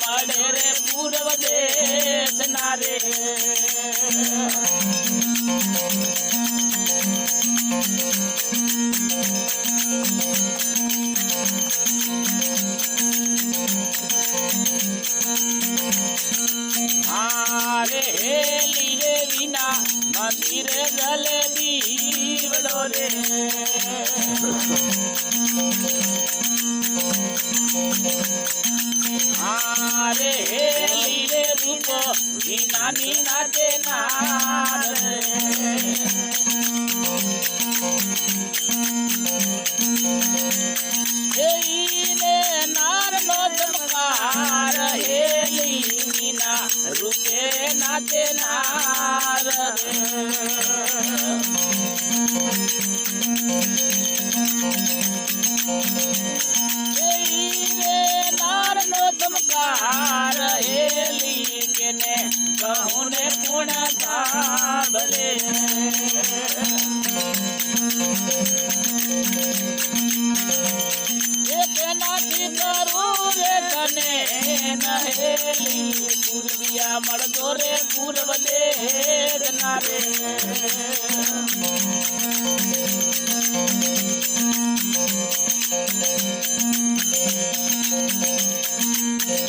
મળે રે પૂર્વ દેશના રે હારે હેલી રે વિના મંદિરે દીવડો રે. પૂર્વિયા મળજો રે પૂર્વ દેશના રે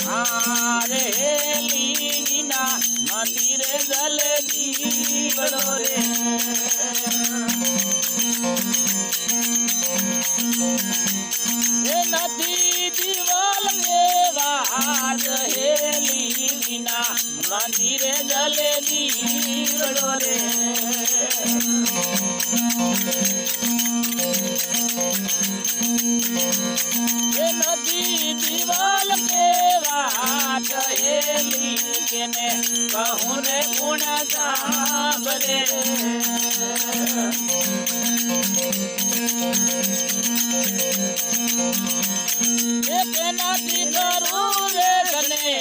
હારે હેલી વિના મંદિરે રે ગુણ સાંભળે? એનાથી કરું રે ગને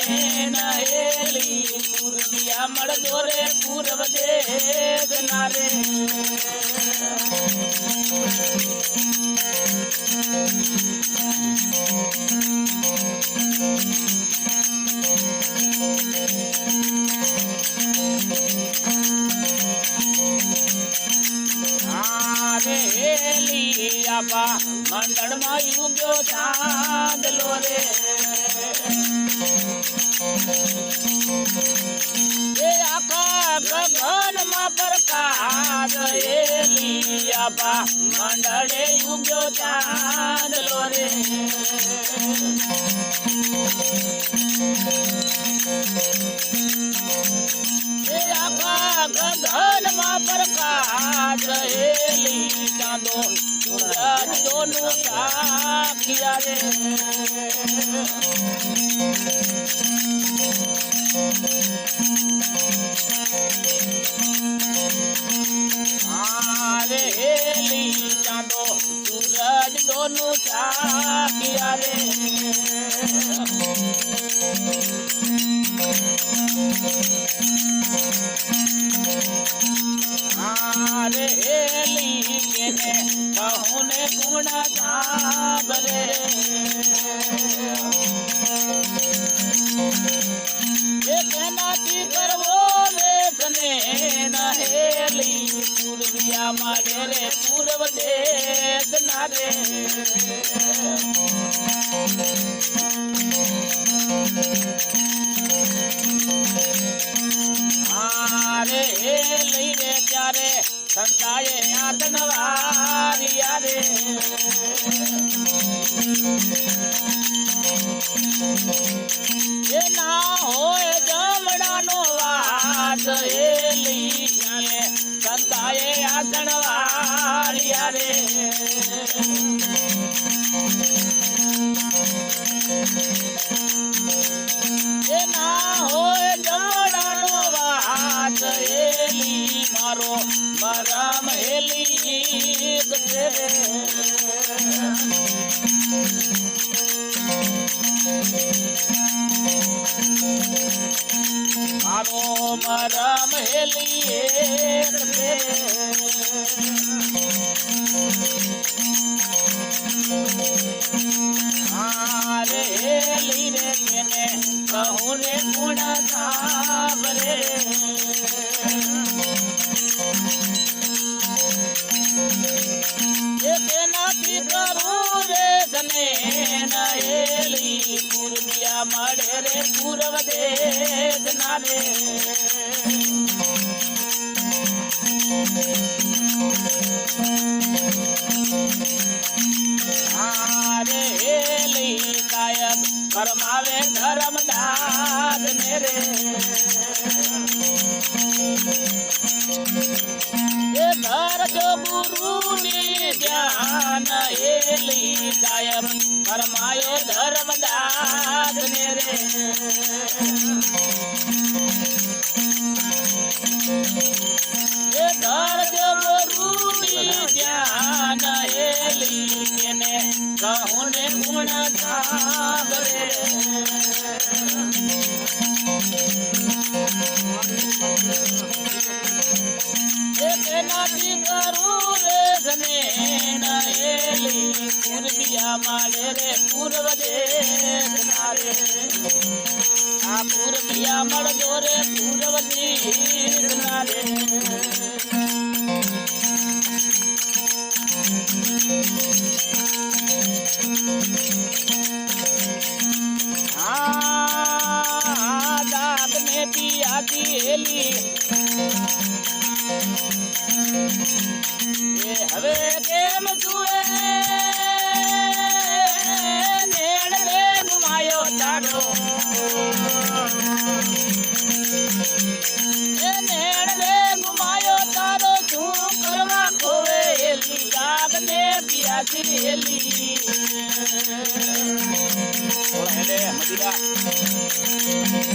નહેલી પૂર્વિયા મળજો રે પૂર્વ દેશ ના આપા મંડળમાં યુગ્યો ચાંદલો રે. એ આખા ગગનમાં પ્રકાશ હેલી આપા મંડળે ગગનમાં પ્રકાશ জনু রে আরে হেলি জানো সুরজ দোনু চাকিয়া রে Thank you. મારે રે પૂર્વ દેશ ના રે આરે હેલી રે ત્યારે સંતાએ આતનવારિયા રે એ ગજે મારો મરમ પરમાવે ધરમદાર ને રે એ ધરજો ગુરુ ની ધ્યાન એલી કાયમ પરમાયો Yeah, I'm a Yeah, yeah, yeah.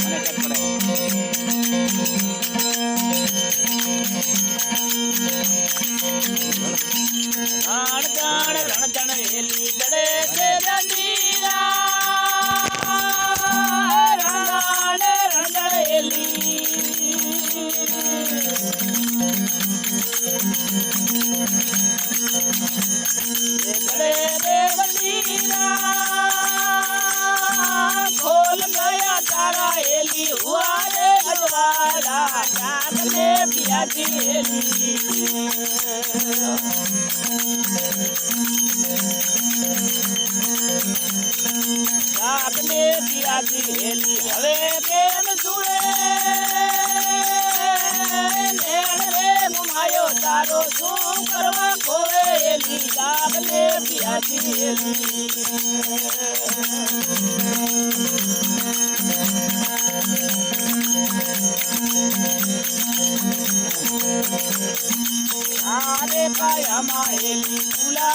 લે પિયાસી આપને પિયાસી હેલી હવે પ્રેમ જુએ રે મુમાયો તારો શું કરવા ખોવે એલી આપને પિયાસી હેલી.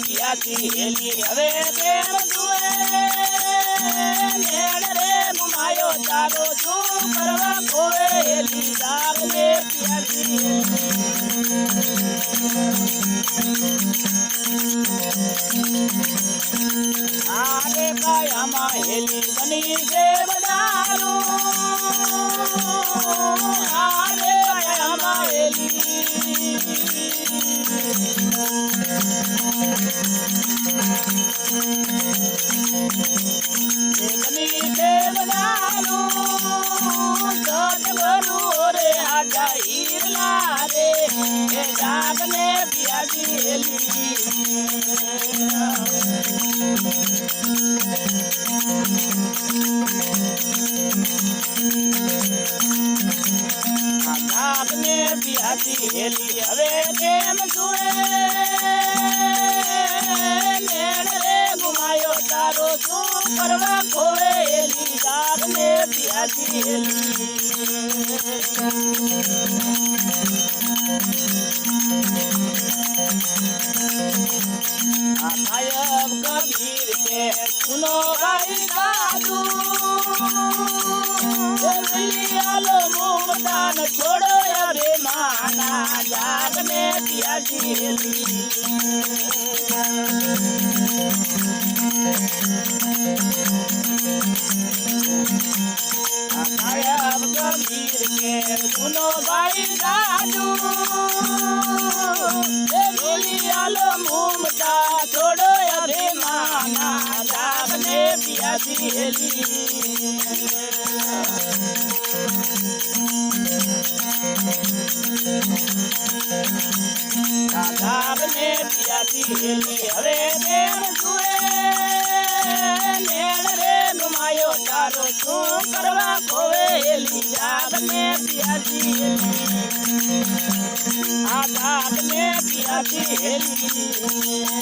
પ્યાસી હેલી હવે તેર જુએ નેણ રે મુમાયો તારો જો કરવા ખોવે હેલી રામને પ્યાસી આરે કાયામાં હેલી બની દેવદારું thank you. હેલી હવે બેન જુએ નેણ રે નુમાયો તારો શું કરવા ખોવે હેલી જાગ ને પિયાસી હેલી આ જાગ ને પિયાસી હેલી